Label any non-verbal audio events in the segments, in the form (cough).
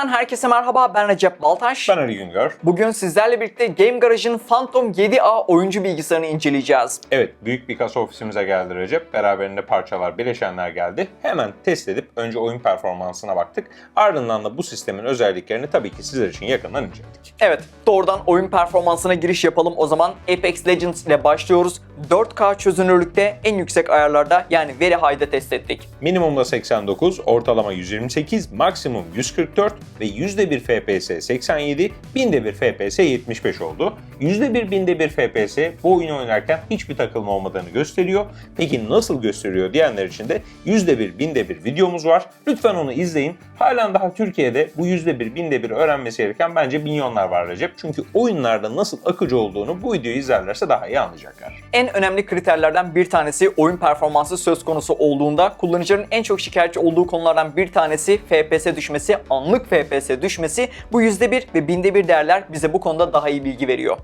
Gamers'tan herkese merhaba ben Recep Baltaş. Ben Ali Güngör. Bugün sizlerle birlikte Game Garage'ın Phantom 7A oyuncu bilgisayarını inceleyeceğiz. Evet, büyük bir kasa ofisimize geldi Recep. Beraberinde parçalar, bileşenler geldi. Hemen test edip önce oyun performansına baktık. Ardından da bu sistemin özelliklerini tabii ki sizler için yakından inceledik. Evet, doğrudan oyun performansına giriş yapalım o zaman. Apex Legends ile başlıyoruz. 4K çözünürlükte en yüksek ayarlarda yani Very High'da test ettik. Minimumda 89, ortalama 128, maksimum 144 ve %1 FPS 87, binde bir FPS 75 oldu. %1 binde bir FPS bu oyunu oynarken hiçbir takılma olmadığını gösteriyor. Peki nasıl gösteriyor diyenler için de %1 binde bir videomuz var. Lütfen onu izleyin. Halen daha Türkiye'de bu %1 binde bir öğrenmesi gereken bence milyonlar var Recep. Çünkü oyunlarda nasıl akıcı olduğunu bu videoyu izlerlerse daha iyi anlayacaklar. En önemli kriterlerden bir tanesi oyun performansı söz konusu olduğunda kullanıcıların en çok şikayetçi olduğu konulardan bir tanesi FPS düşmesi, anlık FPS düşmesi. Bu %1 ve binde bir değerler bize bu konuda daha iyi bilgi veriyor.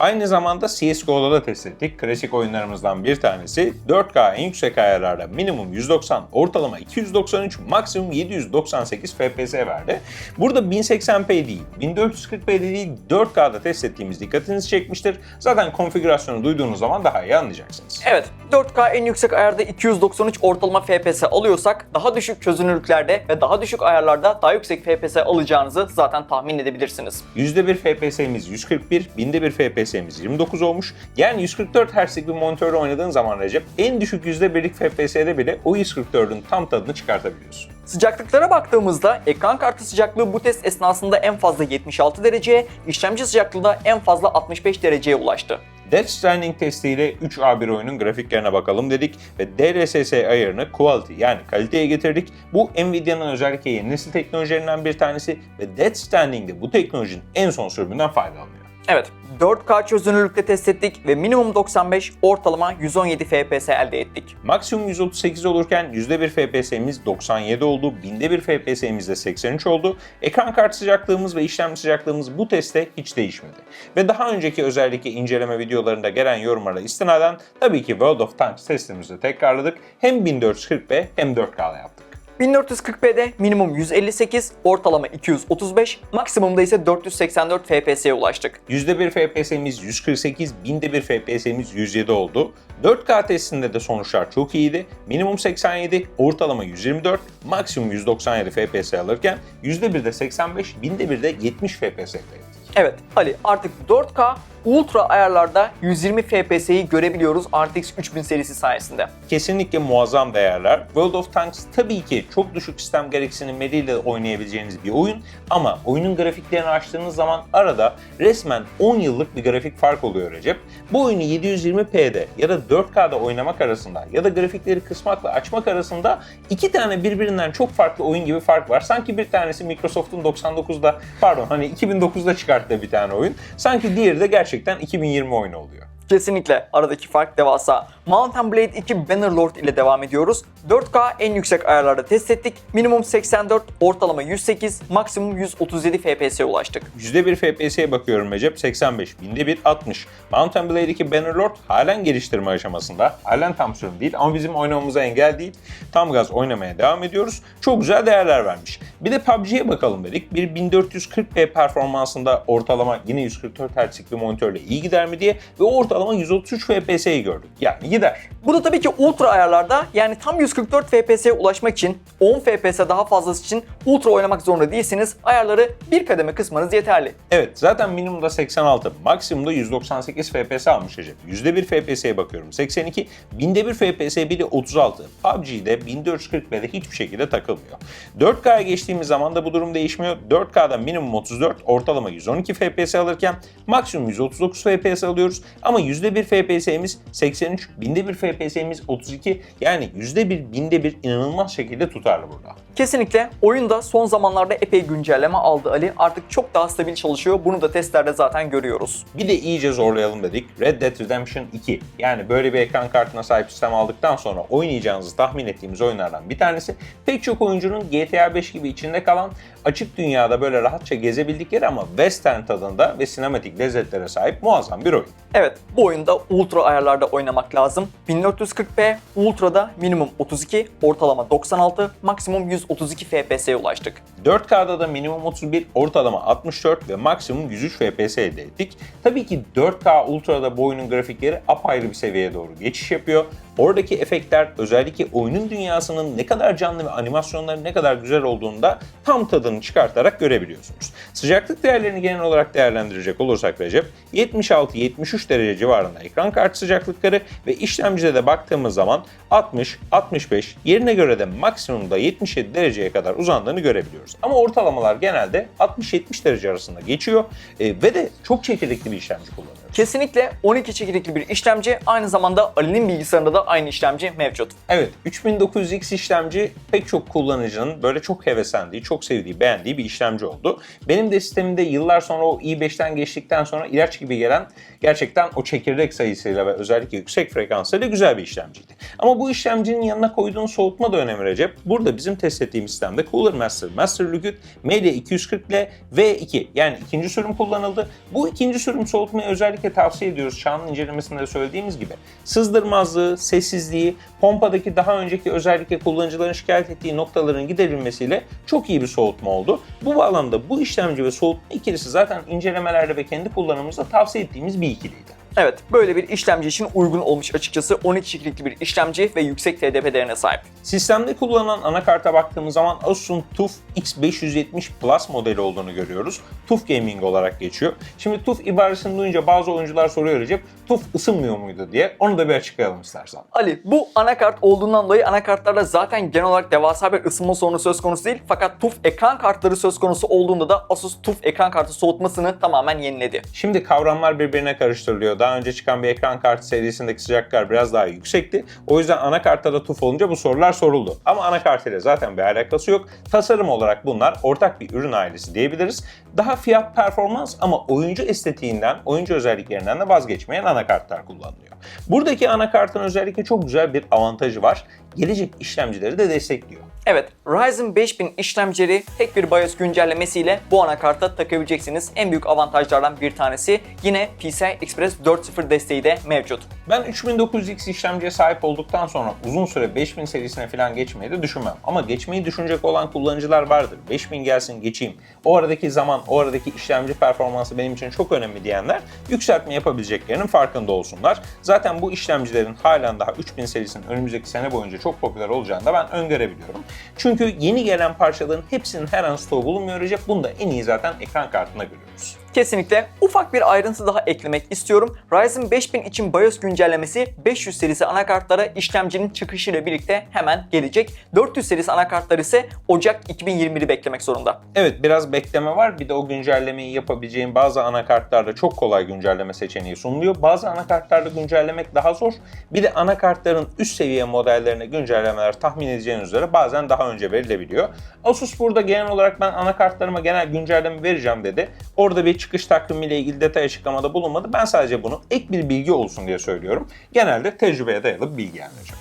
Aynı zamanda CSGO'da da test ettik. Klasik oyunlarımızdan bir tanesi 4K en yüksek ayarlarda minimum 190, ortalama 293, maksimum 798 FPS verdi. Burada 1080p değil, 1440p değil 4K'da test ettiğimiz dikkatinizi çekmiştir. Zaten konfigürasyonu duyduğunuz zaman daha iyi anlayacaksınız. Evet, 4K en yüksek ayarda 293 ortalama FPS alıyorsak daha düşük çözünürlüklerde ve daha düşük ayarlarda daha yüksek FPS alacağınızı zaten tahmin edebilirsiniz. %1 FPS'miz 141, binde bir FPS'miz 29 olmuş. Yani 144 Hz'lik bir monitörle oynadığın zaman Recep en düşük %1'lik FPS'de bile o 144'ün tam tadını çıkartabiliyorsun. Sıcaklıklara baktığımızda ekran kartı sıcaklığı bu test esnasında en fazla 76 dereceye, işlemci sıcaklığı da en fazla 65 dereceye ulaştı. Death Stranding testiyle 3A1 oyunun grafiklerine bakalım dedik ve DLSS ayarını quality yani kaliteye getirdik. Bu Nvidia'nın özellikle yeni nesil teknolojilerinden bir tanesi ve Death Stranding'de bu teknolojinin en son sürümünden faydalanıyor. Evet, 4K çözünürlükte test ettik ve minimum 95, ortalama 117 FPS elde ettik. Maksimum 138 olurken %1 FPS'miz 97 oldu, binde bir FPS'miz de 83 oldu. Ekran kartı sıcaklığımız ve işlemci sıcaklığımız bu testte hiç değişmedi. Ve daha önceki özellikle inceleme videolarında gelen yorumlara istinaden tabii ki World of Tanks testimizi tekrarladık. Hem 1440p hem 4K'da yaptık. 1440p'de minimum 158, ortalama 235, maksimumda ise 484 FPS'ye ulaştık. %1 FPS'miz 148, binde bir FPS'miz 107 oldu. 4K testinde de sonuçlar çok iyiydi. Minimum 87, ortalama 124, maksimum 197 FPS alırken %1'de 85, binde bir de 70 FPS elde ettik. Evet Ali artık 4K ultra ayarlarda 120 FPS'yi görebiliyoruz RTX 3000 serisi sayesinde. Kesinlikle muazzam değerler. World of Tanks tabii ki çok düşük sistem gereksinimleriyle oynayabileceğiniz bir oyun ama oyunun grafiklerini açtığınız zaman arada resmen 10 yıllık bir grafik fark oluyor Recep. Bu oyunu 720p'de ya da 4K'da oynamak arasında ya da grafikleri kısmakla açmak arasında iki tane birbirinden çok farklı oyun gibi fark var. Sanki bir tanesi Microsoft'un 99'da pardon hani 2009'da çıkarttığı bir tane oyun. Sanki diğeri de gerçekten 2020 oyunu oluyor. Kesinlikle aradaki fark devasa. Mountain Blade 2 Bannerlord ile devam ediyoruz. 4K en yüksek ayarlarda test ettik. Minimum 84, ortalama 108, maksimum 137 FPS'ye ulaştık. %1 FPS'ye bakıyorum Recep 85, binde bir 60. Mountain Blade 2 Bannerlord halen geliştirme aşamasında. Halen tam sürüm değil ama bizim oynamamıza engel değil. Tam gaz oynamaya devam ediyoruz. Çok güzel değerler vermiş. Bir de PUBG'ye bakalım dedik. Bir 1440p performansında ortalama yine 144 Hz'lik bir monitörle iyi gider mi diye ve ortalama 133 FPS'yi gördük. Yani gider. Bu da tabii ki ultra ayarlarda yani tam 144 FPS'ye ulaşmak için 10 FPS daha fazlası için ultra oynamak zorunda değilsiniz. Ayarları bir kademe kısmanız yeterli. Evet zaten minimumda 86, maksimumda 198 FPS almış Recep. %1 FPS'ye bakıyorum 82, binde bir FPS bile 36. PUBG'de 1440p'de hiçbir şekilde takılmıyor. 4K'ya geçtiğimiz zaman da bu durum değişmiyor. 4K'da minimum 34, ortalama 112 FPS alırken maksimum 139 FPS alıyoruz. Ama %1 FPS'miz 83, binde bir FPS'miz 32. Yani %1, binde bir inanılmaz şekilde tutarlı burada. Kesinlikle oyunda son zamanlarda epey güncelleme aldı Ali. Artık çok daha stabil çalışıyor. Bunu da testlerde zaten görüyoruz. Bir de iyice zorlayalım dedik. Red Dead Redemption 2. Yani böyle bir ekran kartına sahip sistem aldıktan sonra oynayacağınızı tahmin ettiğimiz oyunlardan bir tanesi. Pek çok oyuncunun GTA 5 gibi içinde kalan açık dünyada böyle rahatça gezebildikleri ama western tadında ve sinematik lezzetlere sahip muazzam bir oyun. Evet, bu oyunda ultra ayarlarda oynamak lazım. 1440p, ultra'da minimum 32, ortalama 96, maksimum 132 FPS'ye ulaştık. 4K'da da minimum 31, ortalama 64 ve maksimum 103 FPS elde ettik. Tabii ki 4K Ultra'da bu oyunun grafikleri apayrı bir seviyeye doğru geçiş yapıyor. Oradaki efektler özellikle oyunun dünyasının ne kadar canlı ve animasyonların ne kadar güzel olduğunu da tam tadını çıkartarak görebiliyorsunuz. Sıcaklık değerlerini genel olarak değerlendirecek olursak Recep, 76-73 derece civarında ekran kartı sıcaklıkları ve işlemcide de baktığımız zaman 60-65 yerine göre de maksimumda 77 dereceye kadar uzandığını görebiliyoruz. Ama ortalamalar genelde 60-70 derece arasında geçiyor e, ve de çok çekirdekli bir işlemci kullanıyoruz. Kesinlikle 12 çekirdekli bir işlemci, aynı zamanda Ali'nin bilgisayarında da aynı işlemci mevcut. Evet, 3900X işlemci pek çok kullanıcının böyle çok heveslendiği, çok sevdiği, beğendiği bir işlemci oldu. Benim de sistemimde yıllar sonra o i5'ten geçtikten sonra ilaç gibi gelen gerçekten o çekirdek sayısıyla ve özellikle yüksek frekansıyla güzel bir işlemciydi. Ama bu işlemcinin yanına koyduğun soğutma da önemli Recep. Burada bizim test ettiğimiz sistemde Cooler Master, Master Liquid, Media 240 ile V2 yani ikinci sürüm kullanıldı. Bu ikinci sürüm soğutmayı özellikle tavsiye ediyoruz. Çağ'ın incelemesinde de söylediğimiz gibi. Sızdırmazlığı, sessizliği, pompadaki daha önceki özellikle kullanıcıların şikayet ettiği noktaların giderilmesiyle çok iyi bir soğutma oldu. Bu bağlamda bu işlemci ve soğutma ikilisi zaten incelemelerde ve kendi kullanımımızda tavsiye ettiğimiz bir ikiliydi. Evet, böyle bir işlemci için uygun olmuş açıkçası 12 çekirdekli bir işlemci ve yüksek TDP değerine sahip. Sistemde kullanılan anakarta baktığımız zaman Asus'un TUF X570 Plus modeli olduğunu görüyoruz. TUF Gaming olarak geçiyor. Şimdi TUF ibaresini duyunca bazı oyuncular soruyor Recep, TUF ısınmıyor muydu diye. Onu da bir açıklayalım istersen. Ali, bu anakart olduğundan dolayı anakartlarda zaten genel olarak devasa bir ısınma sorunu söz konusu değil. Fakat TUF ekran kartları söz konusu olduğunda da Asus TUF ekran kartı soğutmasını tamamen yeniledi. Şimdi kavramlar birbirine karıştırılıyor. Daha önce çıkan bir ekran kartı serisindeki sıcaklıklar biraz daha yüksekti. O yüzden anakartta da TUF olunca bu sorular soruldu. Ama anakart ile zaten bir alakası yok. Tasarım olarak bunlar ortak bir ürün ailesi diyebiliriz. Daha fiyat performans ama oyuncu estetiğinden, oyuncu özelliklerinden de vazgeçmeyen anakartlar kullanılıyor. Buradaki anakartın özellikle çok güzel bir avantajı var. Gelecek işlemcileri de destekliyor. Evet, Ryzen 5000 işlemcileri tek bir BIOS güncellemesiyle bu anakarta takabileceksiniz. En büyük avantajlardan bir tanesi yine PCI Express 4.0 desteği de mevcut. Ben 3900X işlemciye sahip olduktan sonra uzun süre 5000 serisine falan geçmeyi de düşünmem. Ama geçmeyi düşünecek olan kullanıcılar vardır. 5000 gelsin geçeyim. O aradaki zaman, o aradaki işlemci performansı benim için çok önemli diyenler yükseltme yapabileceklerinin farkında olsunlar. Zaten bu işlemcilerin halen daha 3000 serisinin önümüzdeki sene boyunca çok popüler olacağını da ben öngörebiliyorum. Çünkü yeni gelen parçaların hepsinin her an stoğu bulunmuyor Recep. Bunu da en iyi zaten ekran kartında görüyoruz. Kesinlikle ufak bir ayrıntı daha eklemek istiyorum. Ryzen 5000 için BIOS güncellemesi 500 serisi anakartlara işlemcinin çıkışıyla birlikte hemen gelecek. 400 serisi anakartlar ise Ocak 2021'i beklemek zorunda. Evet biraz bekleme var. Bir de o güncellemeyi yapabileceğin bazı anakartlarda çok kolay güncelleme seçeneği sunuluyor. Bazı anakartlarda güncellemek daha zor. Bir de anakartların üst seviye modellerine güncellemeler tahmin edeceğiniz üzere bazen daha önce verilebiliyor. Asus burada genel olarak ben anakartlarıma genel güncelleme vereceğim dedi. Orada bir çıkış takvimiyle ilgili detay açıklamada bulunmadı. Ben sadece bunu ek bir bilgi olsun diye söylüyorum. Genelde tecrübeye dayalı bir bilgi hocam.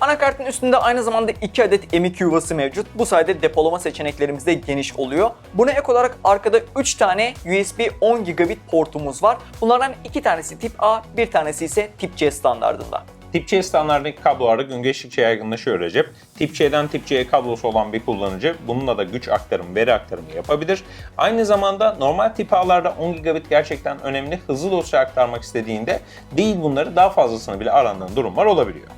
Anakartın üstünde aynı zamanda 2 adet M.2 yuvası mevcut. Bu sayede depolama seçeneklerimiz de geniş oluyor. Buna ek olarak arkada 3 tane USB 10 gigabit portumuz var. Bunlardan 2 tanesi tip A, bir tanesi ise tip C standardında. Tip C standartındaki kablolarda gün geçtikçe yaygınlaşıyor Recep. Tip C'den Tip C'ye kablosu olan bir kullanıcı bununla da güç aktarımı, veri aktarımı yapabilir. Aynı zamanda normal tip A'larda 10 gigabit gerçekten önemli. Hızlı dosya aktarmak istediğinde değil bunları daha fazlasını bile arandığın durumlar olabiliyor.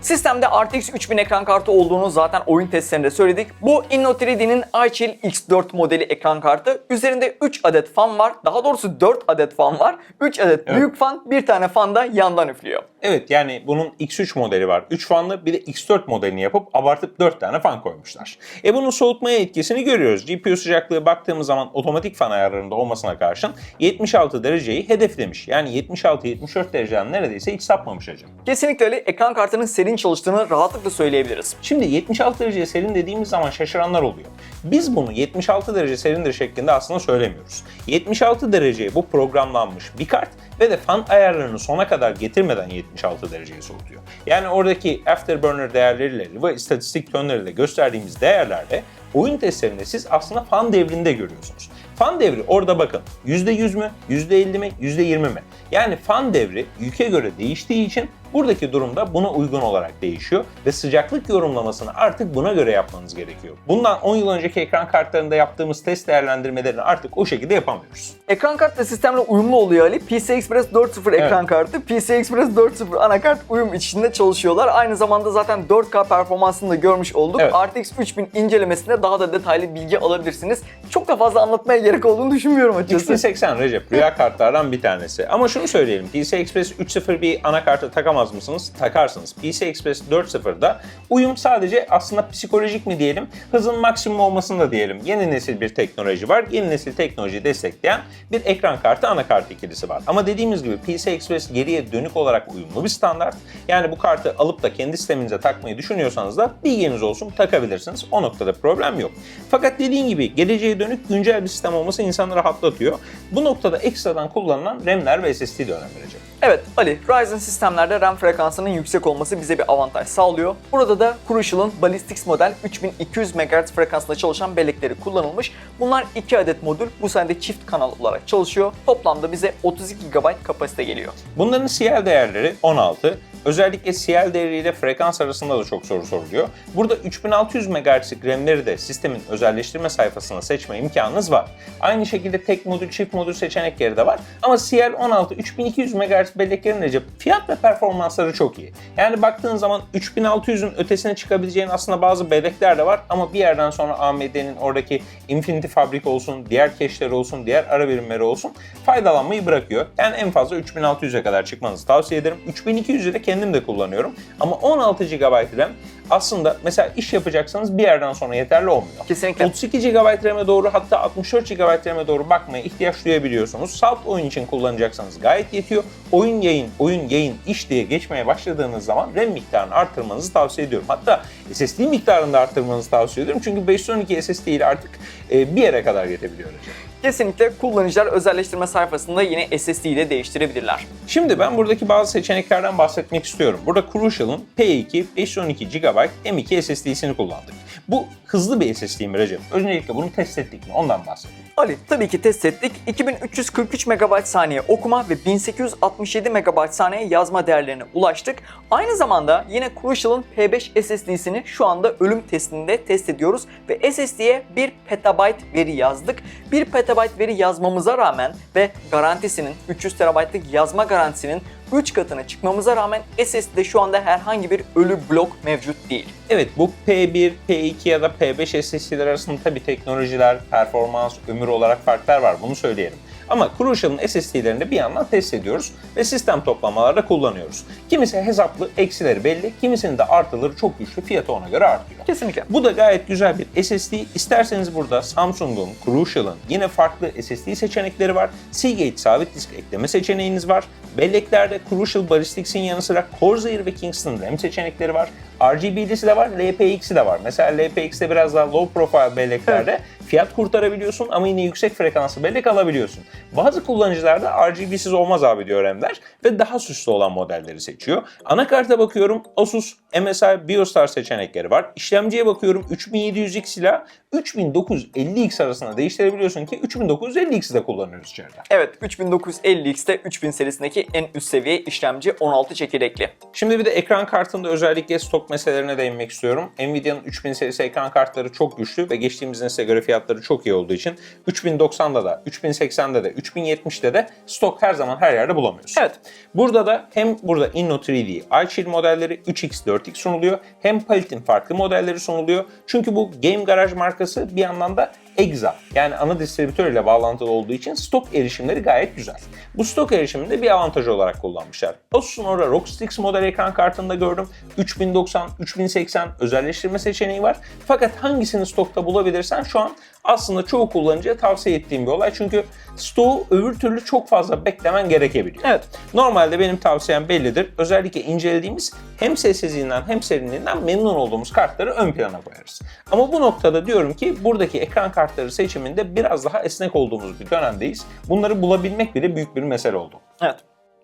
Sistemde RTX 3000 ekran kartı olduğunu zaten oyun testlerinde söyledik. Bu Inno3D'nin iChill X4 modeli ekran kartı. Üzerinde 3 adet fan var. Daha doğrusu 4 adet fan var. 3 adet Evet. büyük fan, bir tane fan da yandan üflüyor. Evet yani bunun X3 modeli var. 3 fanlı bir de X4 modelini yapıp abartıp 4 tane fan koymuşlar. E bunun soğutmaya etkisini görüyoruz. GPU sıcaklığı baktığımız zaman otomatik fan ayarlarında olmasına karşın 76 dereceyi hedeflemiş. Yani 76-74 dereceden neredeyse hiç sapmamış hacım. Kesinlikle öyle ekran kartının serin çalıştığını rahatlıkla söyleyebiliriz. Şimdi 76 derece serin dediğimiz zaman şaşıranlar oluyor. Biz bunu 76 derece serindir şeklinde aslında söylemiyoruz. 76 dereceye bu programlanmış bir kart ve de fan ayarlarını sona kadar getirmeden 76 dereceye soğutuyor. Yani oradaki afterburner değerleriyle ve istatistik yönleriyle gösterdiğimiz değerlerde oyun testlerinde siz aslında fan devrinde görüyorsunuz. Fan devri orada bakın %100 mü, %50 mi, %20 mi? Yani fan devri yüke göre değiştiği için buradaki durumda buna uygun olarak değişiyor ve sıcaklık yorumlamasını artık buna göre yapmanız gerekiyor. Bundan 10 yıl önceki ekran kartlarında yaptığımız test değerlendirmelerini artık o şekilde yapamıyoruz. Ekran kartı sistemle uyumlu oluyor Ali. PCI Express 4.0 ekran kartı, PCI Express 4.0 anakart uyum içinde çalışıyorlar. Aynı zamanda zaten 4K performansını da görmüş olduk. Evet. RTX 3000 incelemesinde daha da detaylı bilgi alabilirsiniz. Çok da fazla anlatmaya gerek olduğunu düşünmüyorum açıkçası. 3080 Recep rüya kartlardan bir tanesi. Ama şunu söyleyelim. PCI Express 3.0 bir anakartı takamaz mısınız? Takarsınız. PCI Express 4.0'da uyum sadece aslında psikolojik mi diyelim, hızın maksimum olmasını da diyelim. Yeni nesil bir teknoloji var. Yeni nesil teknolojiyi destekleyen bir ekran kartı anakart ikilisi var. Ama dediğimiz gibi PCI Express geriye dönük olarak uyumlu bir standart. Yani bu kartı alıp da kendi sisteminize takmayı düşünüyorsanız da bilginiz olsun takabilirsiniz. O noktada problem yok. Fakat dediğim gibi geleceğe dönük güncel bir sistem olması insanı rahatlatıyor. Bu noktada ekstradan kullanılan RAM'ler ve SSD de önem verecek. Evet Ali, Ryzen sistemlerde RAM frekansının yüksek olması bize bir avantaj sağlıyor. Burada da Crucial'ın Ballistix model 3200 MHz frekansında çalışan bellekleri kullanılmış. Bunlar 2 adet modül, bu sayede çift kanal olarak çalışıyor. Toplamda bize 32 GB kapasite geliyor. Bunların CL değerleri 16. Özellikle CL değeriyle frekans arasında da çok soru soruluyor. Burada 3600 MHz'lik RAM'leri de sistemin özelleştirme sayfasına seçme imkanınız var. Aynı şekilde tek modül, çift modül seçenekleri de var. Ama CL 16 3200 MHz belleklerin Recep fiyat ve performansları çok iyi. Yani baktığın zaman 3600'ün ötesine çıkabileceğin aslında bazı bellekler de var ama bir yerden sonra AMD'nin oradaki Infinity Fabric olsun, diğer cache'leri olsun, diğer ara birimleri olsun faydalanmayı bırakıyor. Yani en fazla 3600'e kadar çıkmanızı tavsiye ederim. 3200'ü de kendim de kullanıyorum. Ama 16 GB RAM aslında mesela iş yapacaksanız bir yerden sonra yeterli olmuyor. Kesinlikle. 32 GB RAM'e doğru hatta 64 GB RAM'e doğru bakmaya ihtiyaç duyabiliyorsunuz. Salt oyun için kullanacaksanız gayet yetiyor. Oyun yayın, oyun yayın, iş diye geçmeye başladığınız zaman RAM miktarını arttırmanızı tavsiye ediyorum. Hatta SSD miktarını da arttırmanızı tavsiye ediyorum. Çünkü 512 SSD ile artık e, bir yere kadar yetebiliyor. Recep. Kesinlikle kullanıcılar özelleştirme sayfasında yine SSD'yi de değiştirebilirler. Şimdi ben buradaki bazı seçeneklerden bahsetmek istiyorum. Burada Crucial'ın P2 512 GB M2 SSD'sini kullandık. Bu hızlı bir SSD mi Recep? Öncelikle bunu test ettik mi? Ondan bahsedeyim. Ali tabii ki test ettik. 2343 MB saniye okuma ve 1867 MB saniye yazma değerlerine ulaştık. Aynı zamanda yine Crucial'ın P5 SSD'sini şu anda ölüm testinde test ediyoruz ve SSD'ye 1 petabyte veri yazdık. 1 petabyte veri yazmamıza rağmen ve garantisinin 300 TB'lık yazma garantisinin 3 katına çıkmamıza rağmen SSD'de şu anda herhangi bir ölü blok mevcut değil. Evet bu P1, P2 ya da P5 SSD'ler arasında tabii teknolojiler, performans, ömür olarak farklar var bunu söyleyelim. Ama Crucial'ın SSD'lerini bir yandan test ediyoruz ve sistem toplamalarda kullanıyoruz. Kimisi hesaplı, eksileri belli, kimisinin de artıları çok güçlü, fiyatı ona göre artıyor. Kesinlikle. Bu da gayet güzel bir SSD. İsterseniz burada Samsung'un, Crucial'ın yine farklı SSD seçenekleri var. Seagate sabit disk ekleme seçeneğiniz var. Belleklerde Crucial Ballistix'in yanı sıra Corsair ve Kingston RAM seçenekleri var. RGB'lisi de var, LPX'i de var. Mesela LPX'te biraz daha low profile belleklerde fiyat kurtarabiliyorsun ama yine yüksek frekanslı bellek alabiliyorsun. Bazı kullanıcılar da RGB'siz olmaz abi diyor RAM'ler ve daha süslü olan modelleri seçiyor. Anakarta bakıyorum Asus, MSI, Biostar seçenekleri var. İşlemciye bakıyorum 3700X ile 3950X arasında değiştirebiliyorsun ki 3950X'i de kullanıyoruz içeride. Evet 3950X'te 3000 serisindeki en üst seviye işlemci 16 çekirdekli. Şimdi bir de ekran kartında özellikle stok meselelerine değinmek istiyorum. Nvidia'nın 3000 serisi ekran kartları çok güçlü ve geçtiğimiz nesle göre fiyatları çok iyi olduğu için 3090'da da, 3080'de de, 3070'de de stok her zaman her yerde bulamıyorsun. Evet. Burada da hem burada Inno 3D, iChill modelleri 3X, 4X sunuluyor. Hem Palit'in farklı modelleri sunuluyor. Çünkü bu Game Garage markası bir yandan da Exa yani ana distribütör ile bağlantılı olduğu için stok erişimleri gayet güzel. Bu stok erişimini de bir avantajı olarak kullanmışlar. Asus'un orada ROG Strix model ekran kartında gördüm. 3090, 3080 özelleştirme seçeneği var. Fakat hangisini stokta bulabilirsen şu an aslında çoğu kullanıcıya tavsiye ettiğim bir olay. Çünkü stoğu öbür türlü çok fazla beklemen gerekebiliyor. Evet. Normalde benim tavsiyem bellidir. Özellikle incelediğimiz hem sessizliğinden hem serinliğinden memnun olduğumuz kartları ön plana koyarız. Ama bu noktada diyorum ki buradaki ekran kartları seçiminde biraz daha esnek olduğumuz bir dönemdeyiz. Bunları bulabilmek bile büyük bir mesele oldu. Evet.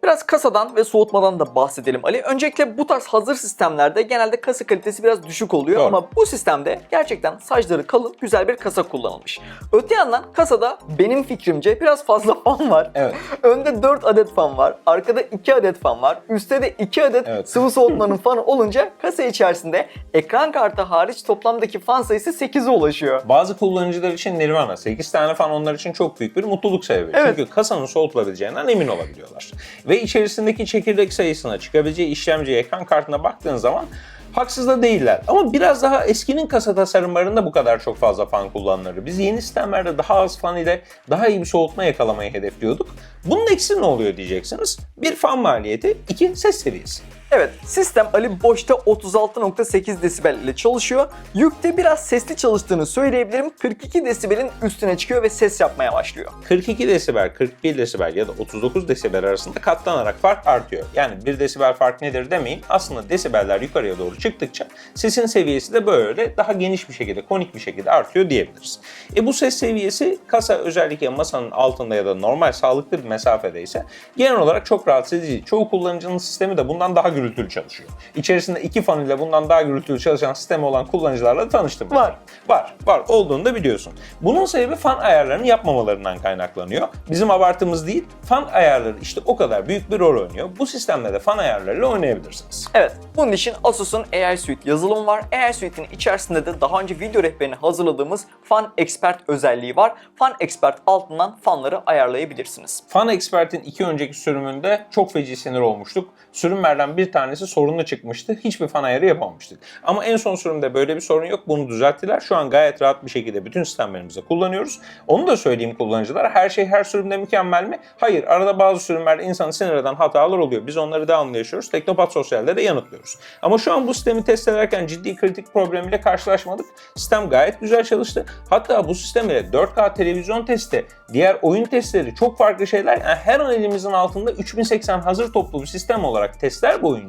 Biraz kasadan ve soğutmadan da bahsedelim Ali. Öncelikle bu tarz hazır sistemlerde genelde kasa kalitesi biraz düşük oluyor Doğru. ama bu sistemde gerçekten saçları kalın güzel bir kasa kullanılmış. Öte yandan kasada benim fikrimce biraz fazla (laughs) fan var. Evet. Önde 4 adet fan var. Arkada 2 adet fan var. Üstte de 2 adet Evet. sıvı soğutmanın fanı olunca kasa içerisinde ekran kartı hariç toplamdaki fan sayısı 8'e ulaşıyor. Bazı kullanıcılar için Nirvana. 8 tane fan onlar için çok büyük bir mutluluk sebebi. Evet. Çünkü kasanın soğutulabileceğinden emin olabiliyorlar. Ve içerisindeki çekirdek sayısına, çıkabileceği işlemci, ekran kartına baktığın zaman haksız da değiller. Ama biraz daha eskinin kasa tasarımlarında bu kadar çok fazla fan kullanılır. Biz yeni sistemlerde daha az fan ile daha iyi bir soğutma yakalamayı hedefliyorduk. Bunun eksi ne oluyor diyeceksiniz. Bir fan maliyeti, iki ses seviyesi. Evet, sistem Ali boşta 36.8 desibel ile çalışıyor. Yükte biraz sesli çalıştığını söyleyebilirim. 42 desibelin üstüne çıkıyor ve ses yapmaya başlıyor. 42 desibel, 41 desibel ya da 39 desibel arasında katlanarak fark artıyor. Yani 1 desibel fark nedir demeyin. Aslında desibeller yukarıya doğru çıktıkça sesin seviyesi de böyle daha geniş bir şekilde, konik bir şekilde artıyor diyebiliriz. E bu ses seviyesi kasa özellikle masanın altında ya da normal sağlıklı bir mesafede ise genel olarak çok rahatsız edici. Çoğu kullanıcının sistemi de bundan daha gürültülü çalışıyor. İçerisinde iki fan ile bundan daha gürültülü çalışan sistemi olan kullanıcılarla tanıştım. Var. Var, var. Olduğunu da biliyorsun. Bunun sebebi fan ayarlarını yapmamalarından kaynaklanıyor. Bizim abartımız değil, fan ayarları işte o kadar büyük bir rol oynuyor. Bu sistemde de fan ayarlarıyla oynayabilirsiniz. Evet, bunun için Asus'un AI Suite yazılımı var. AI Suite'in içerisinde de daha önce video rehberini hazırladığımız Fan Expert özelliği var. Fan Expert altından fanları ayarlayabilirsiniz. Fan Expert'in iki önceki sürümünde çok feci sinir olmuştuk. Sürümlerden bir tanesi sorunlu çıkmıştı. Hiçbir fan ayarı yapamamıştık. Ama en son sürümde böyle bir sorun yok. Bunu düzelttiler. Şu an gayet rahat bir şekilde bütün sistemlerimizde kullanıyoruz. Onu da söyleyeyim kullanıcılara. Her şey her sürümde mükemmel mi? Hayır. Arada bazı sürümlerde insanı sinir eden hatalar oluyor. Biz onları devamlı yaşıyoruz. Teknopat Sosyal'de de yanıtlıyoruz. Ama şu an bu sistemi test ederken ciddi kritik problemiyle karşılaşmadık. Sistem gayet güzel çalıştı. Hatta bu sistem ile 4K televizyon testi, diğer oyun testleri çok farklı şeyler. Yani her an elimizin altında 3080 hazır toplu bir sistem olarak testler boyunca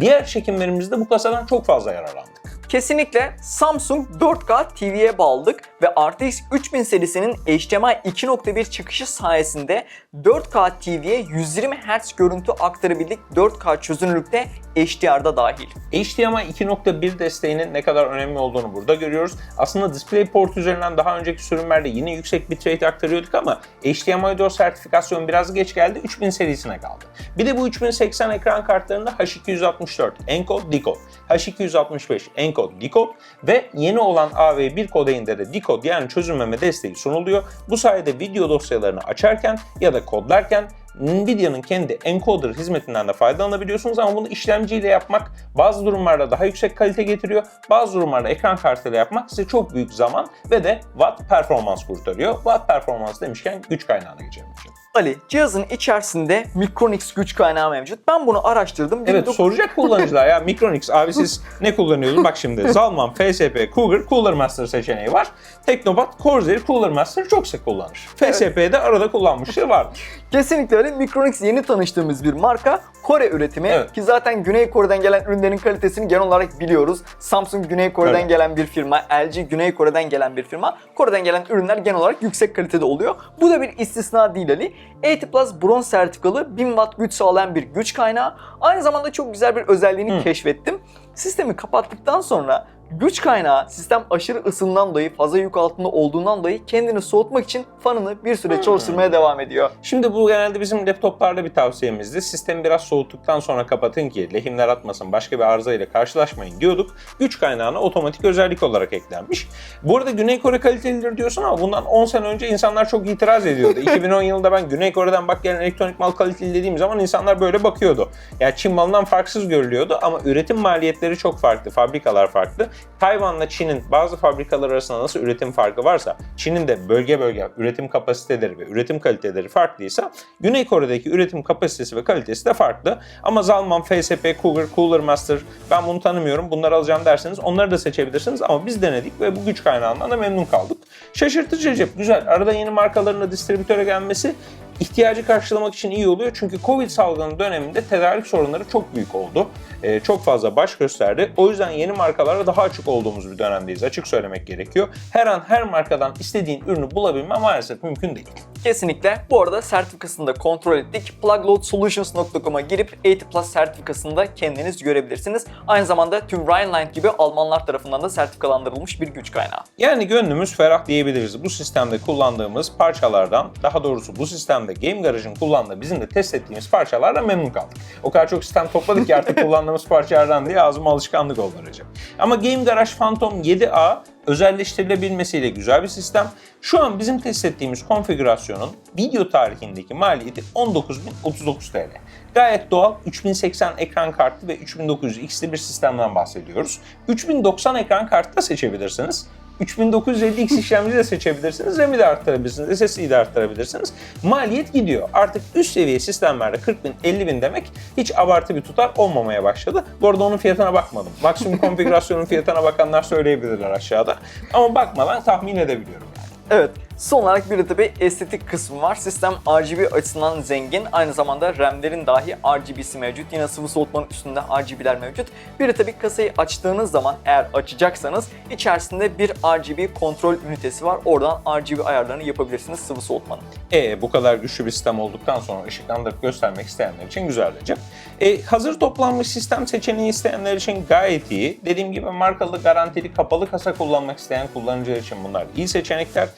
diğer çekimlerimizde bu kasadan çok fazla yararlandık. Kesinlikle Samsung 4K TV'ye bağladık ve RTX 3000 serisinin HDMI 2.1 çıkışı sayesinde 4K TV'ye 120 Hz görüntü aktarabildik 4K çözünürlükte HDR'da dahil. HDMI 2.1 desteğinin ne kadar önemli olduğunu burada görüyoruz. Aslında DisplayPort üzerinden daha önceki sürümlerde yine yüksek bitrate aktarıyorduk ama HDMI 4 sertifikasyon biraz geç geldi. 3000 serisine kaldı. Bir de bu 3080 ekran kartlarında H264 encode decode, H265 encode decode ve yeni olan AV1 kodeyinde de decode yani çözümleme desteği sunuluyor. Bu sayede video dosyalarını açarken ya da kodlarken Nvidia'nın kendi encoder hizmetinden de faydalanabiliyorsunuz ama bunu işlemciyle yapmak bazı durumlarda daha yüksek kalite getiriyor. Bazı durumlarda ekran kartıyla yapmak size çok büyük zaman ve de watt performans kurtarıyor. Watt performans demişken güç kaynağına geçelim. şimdi. Ali, cihazın içerisinde Micronix güç kaynağı mevcut. Ben bunu araştırdım. Evet 19 soracak kullanıcılar ya Micronix abi siz ne kullanıyordunuz? Bak şimdi (laughs) Zalman, FSP, Cougar, Cooler Master seçeneği var. Teknobat, Corsair, Cooler Master çok sık kullanır. FSP'de arada kullanmışlığı vardır. (laughs) Kesinlikle öyle. Micronix yeni tanıştığımız bir marka. Kore üretimi Evet. ki zaten Güney Kore'den gelen ürünlerin kalitesini genel olarak biliyoruz. Samsung Güney Kore'den Evet. gelen bir firma, LG Güney Kore'den gelen bir firma. Kore'den gelen ürünler genel olarak yüksek kalitede oluyor. Bu da bir istisna değil Ali. 80 Plus bronz sertifikalı 1000 watt güç sağlayan bir güç kaynağı. Aynı zamanda çok güzel bir özelliğini Hı. keşfettim. Sistemi kapattıktan sonra güç kaynağı sistem aşırı ısından dolayı fazla yük altında olduğundan dolayı kendini soğutmak için fanını bir süre Hmm. çalıştırmaya devam ediyor. Şimdi bu genelde bizim laptoplarda bir tavsiyemizdi. Sistemi biraz soğuttuktan sonra kapatın ki lehimler atmasın, başka bir arıza ile karşılaşmayın diyorduk. Güç kaynağına otomatik özellik olarak eklenmiş. Bu arada Güney Kore kalitelidir diyorsun ama bundan 10 sene önce insanlar çok itiraz ediyordu. (laughs) 2010 yılında ben Güney Kore'den bak gelen elektronik mal kaliteli dediğim zaman insanlar böyle bakıyordu. Yani Çin malından farksız görülüyordu ama üretim maliyetleri çok farklı, fabrikalar farklı. Tayvan'la Çin'in bazı fabrikalar arasında nasıl üretim farkı varsa, Çin'in de bölge bölge üretim kapasiteleri ve üretim kaliteleri farklıysa, Güney Kore'deki üretim kapasitesi ve kalitesi de farklı. Ama Zalman, FSP, Cougar, Cooler Master ben bunu tanımıyorum, bunları alacağım derseniz onları da seçebilirsiniz. Ama biz denedik ve bu güç kaynağından da memnun kaldık. Şaşırtıcı Recep, güzel. Arada yeni markaların da distribütöre gelmesi ihtiyacı karşılamak için iyi oluyor. Çünkü Covid salgını döneminde tedarik sorunları çok büyük oldu. Ee, çok fazla baş gösterdi. O yüzden yeni markalara daha açık olduğumuz bir dönemdeyiz. Açık söylemek gerekiyor. Her an her markadan istediğin ürünü bulabilme maalesef mümkün değil. Kesinlikle. Bu arada sertifikasını da kontrol ettik. Plugloadsolutions.com'a girip 80 Plus sertifikasını da kendiniz görebilirsiniz. Aynı zamanda tüm Rhineland gibi Almanlar tarafından da sertifikalandırılmış bir güç kaynağı. Yani gönlümüz ferah diyebiliriz. Bu sistemde kullandığımız parçalardan, daha doğrusu bu sistemde Game Garage'ın kullandığı, bizim de test ettiğimiz parçalarla memnun kaldık. O kadar çok sistem topladık ki artık (laughs) kullandığımız parçalardan diye ağzıma alışkanlık oldu Recep. Ama Game Garage Phantom 7A özelleştirilebilmesiyle güzel bir sistem. Şu an bizim test ettiğimiz konfigürasyonun video tarihindeki maliyeti 19.039 TL. Gayet doğal 3080 ekran kartı ve 3900 X'li bir sistemden bahsediyoruz. 3090 ekran kartı da seçebilirsiniz. 3950X işlemci de seçebilirsiniz. RAM'i de arttırabilirsiniz. SSD'yi de arttırabilirsiniz. Maliyet gidiyor. Artık üst seviye sistemlerde 40 bin, 50 bin demek hiç abartı bir tutar olmamaya başladı. Bu arada onun fiyatına bakmadım. Maksimum (laughs) konfigürasyonun fiyatına bakanlar söyleyebilirler aşağıda. Ama bakmadan tahmin edebiliyorum yani. Evet. Son olarak bir de tabi estetik kısmı var. Sistem RGB açısından zengin. Aynı zamanda RAM'lerin dahi RGB'si mevcut. Yine sıvı soğutmanın üstünde RGB'ler mevcut. Bir de tabi kasayı açtığınız zaman eğer açacaksanız içerisinde bir RGB kontrol ünitesi var. Oradan RGB ayarlarını yapabilirsiniz sıvı soğutmanın. E bu kadar güçlü bir sistem olduktan sonra ışıklandırıp göstermek isteyenler için güzel Recep. E, hazır toplanmış sistem seçeneği isteyenler için gayet iyi. Dediğim gibi markalı, garantili, kapalı kasa kullanmak isteyen kullanıcılar için bunlar iyi seçenekler.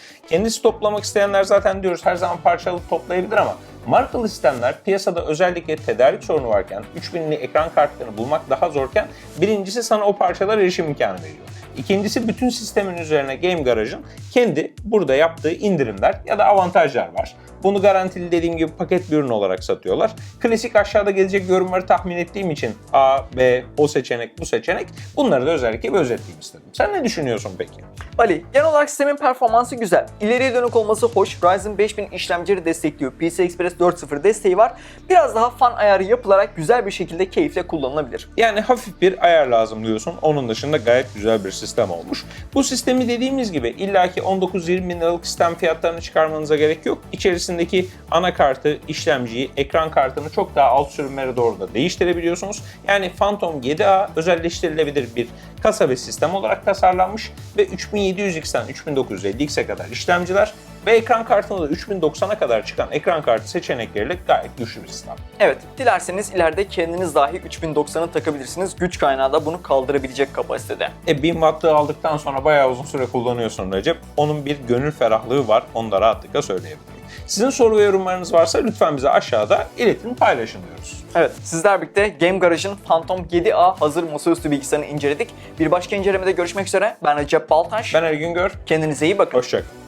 Kendisi toplamak isteyenler zaten diyoruz her zaman parçalı toplayabilir ama markalı sistemler piyasada özellikle tedarik sorunu varken 3000'li ekran kartlarını bulmak daha zorken birincisi sana o parçalara erişim imkanı veriyor. İkincisi bütün sistemin üzerine Game Garage'ın kendi burada yaptığı indirimler ya da avantajlar var. Bunu garantili dediğim gibi paket bir ürün olarak satıyorlar. Klasik aşağıda gelecek yorumları tahmin ettiğim için A, B, o seçenek, bu seçenek bunları da özellikle bir özetleyeyim istedim. Sen ne düşünüyorsun peki? Ali, genel olarak sistemin performansı güzel. İleriye dönük olması hoş. Ryzen 5000 işlemcileri destekliyor. PCI Express 4.0 desteği var. Biraz daha fan ayarı yapılarak güzel bir şekilde keyifle kullanılabilir. Yani hafif bir ayar lazım diyorsun. Onun dışında gayet güzel bir sistem olmuş. Bu sistemi dediğimiz gibi illaki 19-20 bin liralık sistem fiyatlarını çıkarmanıza gerek yok. İçerisindeki anakartı, işlemciyi, ekran kartını çok daha alt sürümlere doğru da değiştirebiliyorsunuz. Yani Phantom 7A özelleştirilebilir bir kasa ve sistem olarak tasarlanmış ve 3700X'ten 3950X'e kadar işlemciler ve ekran kartında da 3090'a kadar çıkan ekran kartı seçenekleriyle gayet güçlü bir sistem. Evet, dilerseniz ileride kendiniz dahi 3090'ı takabilirsiniz. Güç kaynağı da bunu kaldırabilecek kapasitede. E 1000 wattlığı aldıktan sonra bayağı uzun süre kullanıyorsun Recep. Onun bir gönül ferahlığı var. Onu da rahatlıkla söyleyebilirim. Sizin soru ve yorumlarınız varsa lütfen bize aşağıda iletin paylaşın diyoruz. Evet, sizler birlikte Game Garage'ın Phantom 7A hazır masaüstü bilgisayarını inceledik. Bir başka incelemede görüşmek üzere. Ben Recep Baltaş. Ben Ali Güngör. Kendinize iyi bakın. Hoşçakalın.